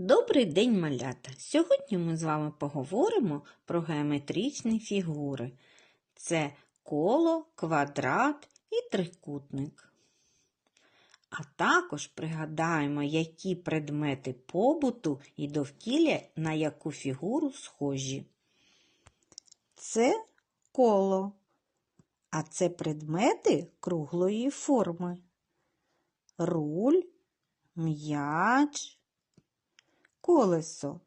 Добрий день, малята! Сьогодні ми з вами поговоримо про геометричні фігури. Це коло, квадрат і трикутник. А також пригадаємо, які предмети побуту і довкілля на яку фігуру схожі. Це коло, а це предмети круглої форми. Руль, м'яч, колесо.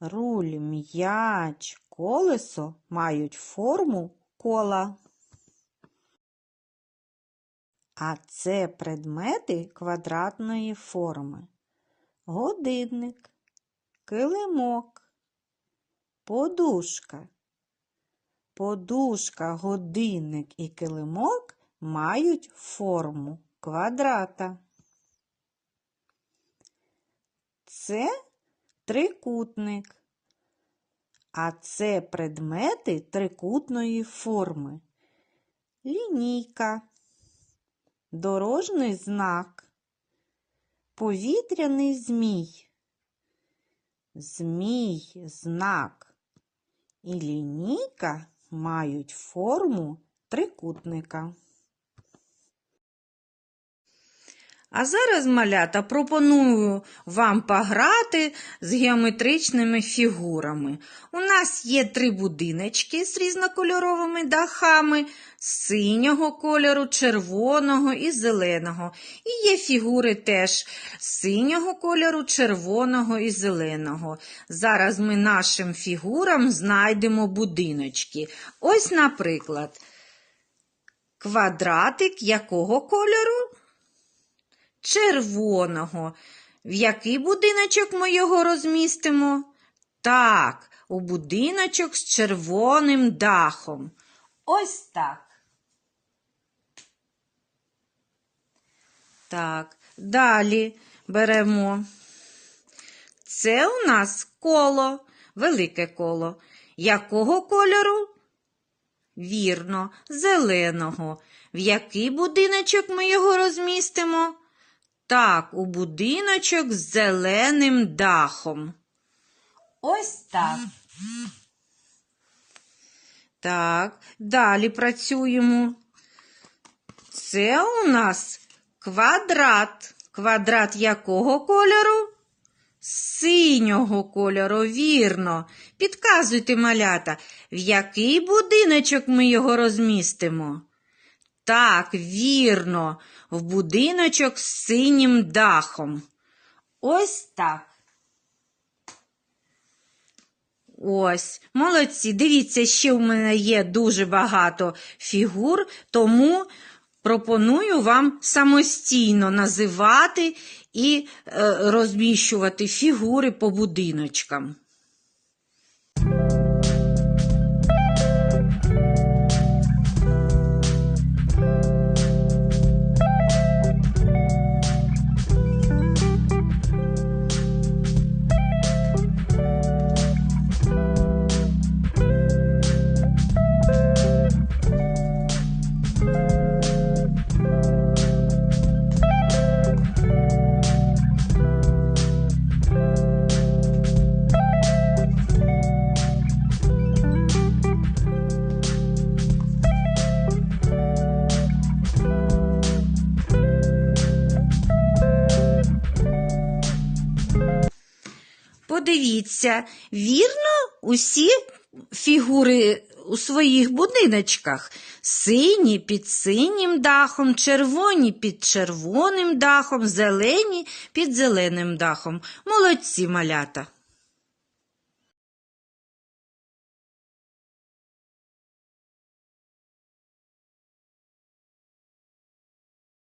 Руль, м'яч, колесо мають форму кола. А це предмети квадратної форми. Годинник, килимок, подушка. Подушка, годинник і килимок мають форму квадрата. Це трикутник. А це предмети трикутної форми. Лінійка, дорожній знак, повітряний змій, змій, знак і лінійка мають форму трикутника. А зараз, малята, пропоную вам пограти з геометричними фігурами. У нас є три будиночки з різнокольоровими дахами синього кольору, червоного і зеленого. І є фігури теж синього кольору, червоного і зеленого. Зараз ми нашим фігурам знайдемо будиночки. Ось, наприклад, квадратик якого кольору? Червоного. В який будиночок ми його розмістимо? Так, у будиночок з червоним дахом. Ось так. Так, далі беремо. Це у нас коло, велике коло. Якого кольору? Вірно, зеленого. В який будиночок ми його розмістимо? Так, у будиночок з зеленим дахом. Ось так. Так, далі працюємо. Це у нас квадрат. Квадрат якого кольору? Синього кольору, вірно. Підказуйте, малята, в який будиночок ми його розмістимо? Так, вірно, в будиночок з синім дахом. Ось так. Ось, молодці. Дивіться, ще в мене є дуже багато фігур, тому пропоную вам самостійно називати і е, розміщувати фігури по будиночкам. Подивіться, вірно, усі фігури у своїх будиночках. Сині під синім дахом, червоні під червоним дахом, зелені під зеленим дахом. Молодці малята.